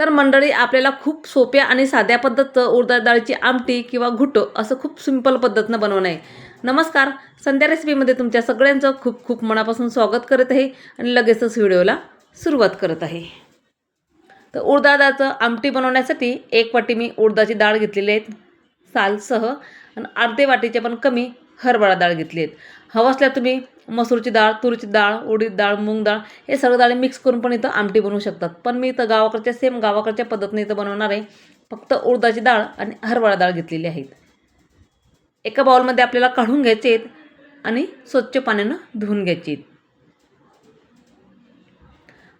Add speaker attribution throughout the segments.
Speaker 1: तर मंडळी आपल्याला खूप सोप्या आणि साध्या पद्धतचं उडदाची डाळीची आमटी किंवा घुटं असं खूप सिंपल पद्धतीनं बनवणं आहे. नमस्कार संध्या रेसिपीमध्ये तुमच्या सगळ्यांचं खूप खूप मनापासून स्वागत करत आहे आणि लगेचच व्हिडिओला सुरुवात करत आहे. तर उडदाचं आमटी बनवण्यासाठी एक वाटी मी उडदाची डाळ घेतलेली आहे सालसह आणि अर्धे वाटीचे पण कमी हरभरा डाळ घेतली आहेत हवं असल्या तुम्ही मसूरची डाळ तुरीची डाळ उडीद डाळ मूग डाळ हे सगळं डाळी मिक्स करून पण इथं आमटी बनवू शकतात. पण मी इथं गावाकडच्या सेम गावाकडच्या पद्धतीने इथं बनवणार आहे. फक्त उडदाची डाळ आणि हरभरा डाळ घेतलेली आहेत. एका बाउलमध्ये आपल्याला काढून घ्यायचे आहेत आणि स्वच्छ पाण्यानं धुवून घ्यायचे आहेत.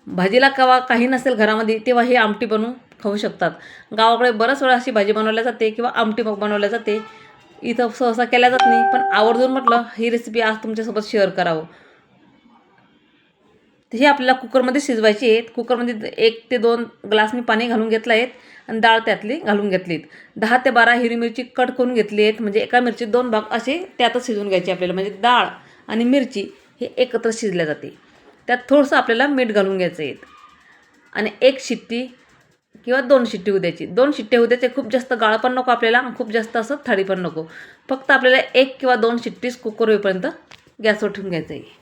Speaker 1: भाजीला कवा काही नसेल घरामध्ये तेव्हा हे आमटी बनवून खाऊ शकतात. गावाकडे बऱ्याच वेळा अशी भाजी बनवल्या जाते किंवा आमटी बनवल्या जाते. इथं सहसा केल्या जात नाही. पण आवर्जून म्हटलं ही रेसिपी आज तुमच्यासोबत शेअर करावं. तर ही आपल्याला कुकरमध्ये शिजवायची आहेत. कुकरमध्ये एक ते दोन ग्लास मी पाणी घालून घेतलं आहेत आणि डाळ त्यातली घालून घेतलीत दहा ते बारा हिरवी मिरची कट करून घेतली आहेत. म्हणजे एका मिरची दोन भाग असे त्यातच शिजवून घ्यायचे आपल्याला. म्हणजे डाळ आणि मिरची हे एकत्र शिजल्या जाते. त्यात थोडंसं आपल्याला मीठ घालून घ्यायचं आहे. आणि एक शिट्टी किंवा दोन शिट्टी उद्याची दोन शिट्टे उद्याचे खूप जास्त गाळ पण नको आपल्याला खूप जास्त असं थाळी पण नको. फक्त आपल्याला एक किंवा दोन शिट्टीच कुकर होईपर्यंत गॅसवर ठेवून घ्यायचं आहे.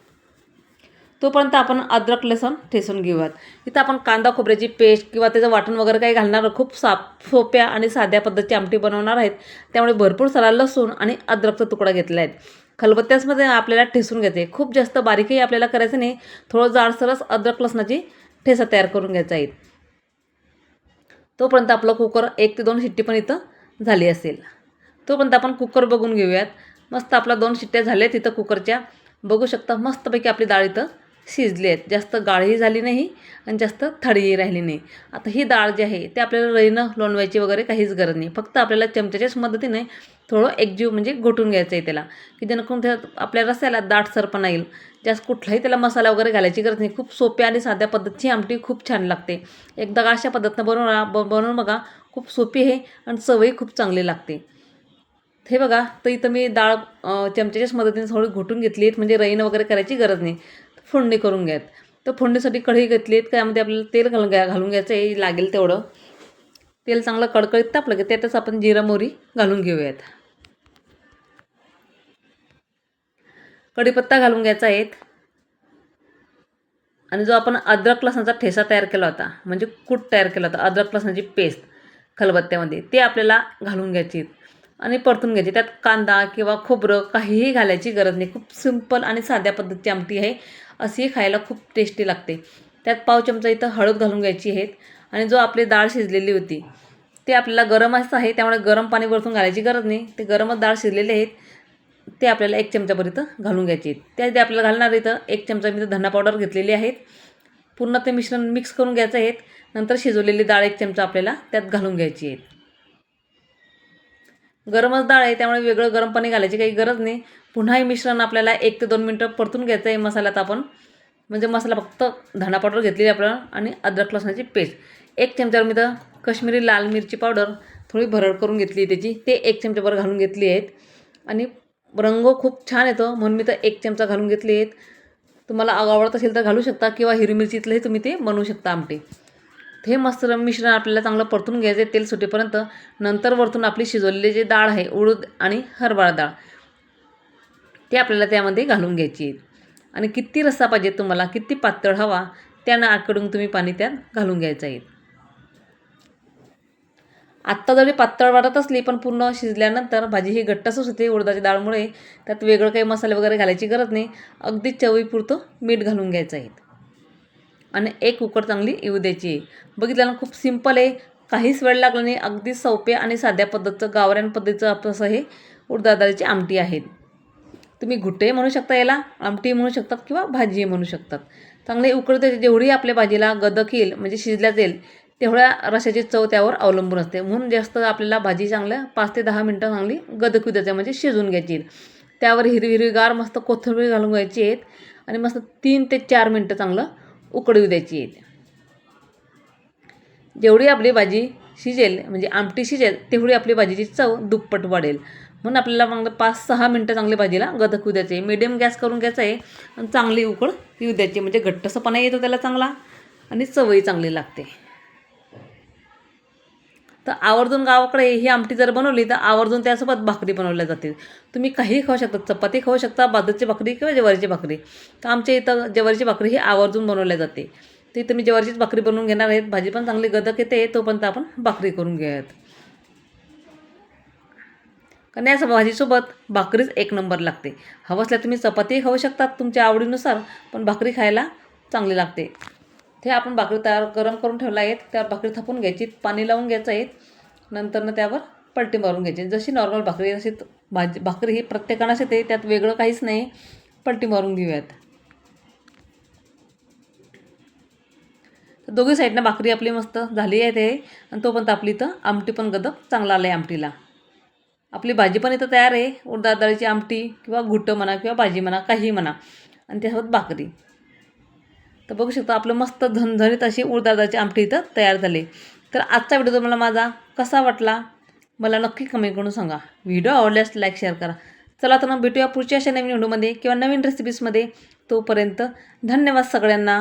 Speaker 1: तोपर्यंत आपण अद्रक लसूण ठेसून घेऊयात. इथं आपण कांदा खोबऱ्याची पेस्ट किंवा त्याचं वाटण वगैरे काही घालणार खूप साप सोप्या आणि साध्या पद्धतीची आमटी बनवणार आहेत. त्यामुळे भरपूर सारा लसूण आणि अद्रकचा तुकडा घेतला आहे. खलबत्त्यासमध्ये आपल्याला ठेसून घ्यायचे खूप जास्त बारीकही आपल्याला करायचं नाही. थोडं जाडसरच अद्रक लसणाची ठेसा तयार करून घ्यायचा आहे. तोपर्यंत आपलं कुकर एक ते दोन शिट्टी पण इथं झाली असेल. तोपर्यंत आपण कुकर बघून घेऊयात. मस्त आपला दोन शिट्ट्या झाल्या तिथं कुकरच्या. बघू शकता मस्तपैकी आपली डाळ इथं शिजले आहेत जास्त गाळही झाली नाही आणि जास्त थडीही राहिली नाही. आता ही डाळ जी आहे ते आपल्याला रईनं लोणवायची वगैरे काहीच गरज नाही. फक्त आपल्याला चमच्याच्याच मदतीने थोडं एकजीव म्हणजे घोटून घ्यायचं आहे त्याला. की जेणेकरून त्या आपल्या रस्त्याला दाटसरपणा येईल. जास्त कुठलाही त्याला मसाला वगैरे घालायची गरज नाही. खूप सोप्या आणि साध्या पद्धतीची आमटी खूप छान लागते. एकदा अशा पद्धतीनं बनवून ब बनवून बघा खूप सोपी आहे आणि चवही खूप चांगली लागते. हे बघा तर इथं मी डाळ चमच्याच्याच मदतीने थोडी घोटून घेतली आहेत म्हणजे रईनं वगैरे करायची गरज नाही. फोडणी करून घ्यात तर फोडणीसाठी कढई घेतली आहेत त्यामध्ये आपल्याला तेल घालून घ्या घालून घ्यायचं आहे लागेल तेवढं. तेल चांगलं कडकडीत तापलं की त्यातच आपण जिरा मोहरी घालून घेऊयात. कढीपत्ता घालून घ्यायचा आहेत आणि जो आपण अद्रक लसणाचा ठेसा तयार केला होता म्हणजे कूट तयार केला होता अद्रक लसणाची पेस्ट खलबत्त्यामध्ये ते आपल्याला घालून घ्यायची आणि परतून घ्यायची. त्यात कांदा किंवा खोबरं काहीही घालायची गरज नाही. खूप सिंपल आणि साध्या पद्धतीची आमटी आहे. अशी खायला खूप टेस्टी लागते. त्यात पाव चमचा इथं हळद घालून घ्यायची आहेत आणि जो आपली डाळ शिजलेली होती ते आपल्याला गरम असं आहे त्यामुळे गरम पाणी वरतून घालायची गरज नाही. ते गरमच डाळ शिजलेले आहेत ते आपल्याला एक चमचाभर इथं घालून घ्यायचे आहेत त्यामध्ये आपल्याला घालणार इथं एक चमचा मी इथं धना पावडर घेतलेली आहेत पूर्ण ते मिश्रण मिक्स करून घ्यायचं आहेत नंतर शिजवलेली डाळ एक चमचा आपल्याला त्यात घालून घ्यायची आहेत गरमच डाळ आहे त्यामुळे वेगळं गरम पाणी घालायची काही गरज नाही. पुन्हा हे मिश्रण आपल्याला एक ते दोन मिनटं परतून घ्यायचं आहे मसाल्यात आपण. म्हणजे मसाला फक्त धना पावडर घेतलेली आपल्याला आणि अद्रक लसणाची पेस्ट. एक चमच्यावर मी तर कश्मीरी लाल मिरची पावडर थोडी भरड करून घेतली आहे त्याची. ते एक चमच्याभर घालून घेतली आहेत. आणि रंग खूप छान येतो म्हणून मी तर एक चमचा घालून घेतली आहेत. तुम्हाला आवडत असेल तर घालू शकता किंवा हिरवी मिरचीतलंही तुम्ही ते बनवू शकता आमटे. हे मस्त मिश्रण आपल्याला चांगलं परतून घ्यायचं आहे तेल सुटेपर्यंत. नंतर वरतून आपली शिजवलेली जी डाळ आहे उडद आणि हरभरा डाळ ते आपल्याला त्यामध्ये घालून घ्यायची आहे. आणि किती रस्सा पाहिजे तुम्हाला किती पातळ हवा त्यानं आकडून तुम्ही पाणी त्यात घालून घ्यायचं आहे. आत्ता जरी पातळ वाटत असली पण पूर्ण शिजल्यानंतर भाजी ही घट्टसच होते उडदाच्या डाळमुळे त्यात वेगळं काही मसाले वगैरे घालायची गरज नाही. अगदी चवीपुरतं मीठ घालून घ्यायचं आहे. आणि एक कुकर चांगली येऊ द्यायची. बघितलं ना खूप सिंपल आहे. काहीच वेळ लागला नाही. अगदी सोप्या आणि साध्या पद्धतीचं गावऱ्यान पद्धतीचं आपलं असं हे उडदादाळीची आमटी आहेत तुम्ही घुट्टे म्हणू शकता याला आमटी म्हणू शकतात किंवा भाजी म्हणू शकतात. चांगले उकळते जेवढी आपल्या भाजीला गदक येईल म्हणजे शिजल्या जाईल तेवढ्या रशाची चव त्यावर अवलंबून असते. म्हणून जास्त आपल्याला भाजी चांगल्या पाच ते दहा मिनटं चांगली गदकू द्यायची म्हणजे शिजून घ्यायची. त्यावर हिरवी हिरवीगार मस्त कोथिंबीर घालून घ्यायची आहेत. आणि मस्त तीन ते चार मिनटं चांगलं उकडू द्यायची आहेत जेवढी आपली भाजी शिजेल म्हणजे आमटी शिजेल तेवढी आपली भाजीची चव दुप्पट वाढेल. म्हणून आपल्याला मग पाच सहा मिनटं चांगली भाजीला गदकू द्यायचं. आहे मिडियम गॅस करून घ्यायचं आहे आणि चांगली उकळ येऊ द्यायची. म्हणजे घट्टसपणा येतो त्याला चांगला आणि चवही चांगली लागते. तर आवर्जून गावाकडे ही आमटी जर बनवली तर आवर्जून त्यासोबत भाकरी बनवल्या जाते तुम्ही काहीही खाऊ शकता चपाती खाऊ शकता बाजूची भाकरी किंवा ज्वारीची भाकरी. तर आमच्या इथं ज्वारीची भाकरी ही आवर्जून बनवल्या जाते. ती तुम्ही जवारीचीच ज्वारीचीच भाकरी बनवून घेणार आहेत. भाजी पण चांगली गदक येते तोपर्यंत आपण भाकरी करून घेऊयात. कारण या भाजीसोबत भाकरीच एक नंबर लागते. हवं असल्या तुम्ही चपातीही खाऊ शकतात तुमच्या आवडीनुसार पण भाकरी खायला चांगली लागते. ते आपण भाकरी तयार गरम करून ठेवला आहेत. त्यावर भाकरी थापून घ्यायची पाणी लावून घ्यायचं आहे. नंतरनं त्यावर पलटी मारून घ्यायची. जशी नॉर्मल भाकरी अशी भाजी भाकरी ही प्रत्येकानाशी ते त्यात वेगळं काहीच नाही. पलटी मारून घेऊयात. तर दोघी साईडनं भाकरी आपली मस्त झाली आहे ते. आणि तोपर्यंत आपली इथं आमटी पण गदक चांगला आलं आहे आमटीला. आपली भाजी पण इथं तयार आहे. उडदा डाळीची आमटी किंवा घुटं म्हणा किंवा भाजी म्हणा काही म्हणा. आणि त्यासोबत भाकरी. तर बघू शकता आपलं मस्त झणझणीत अशी उडदाळ डाळीची आमटी इथं तयार झाली. तर आजचा व्हिडिओ तुम्हाला माझा कसा वाटला मला नक्की कमेंट करून सांगा. व्हिडिओ आवडल्यास लाईक शेअर करा. चला तर मग भेटूया पुढच्या अशा नवीन व्हिडिओमध्ये किंवा नवीन रेसिपीजमध्ये तोपर्यंत धन्यवाद सगळ्यांना.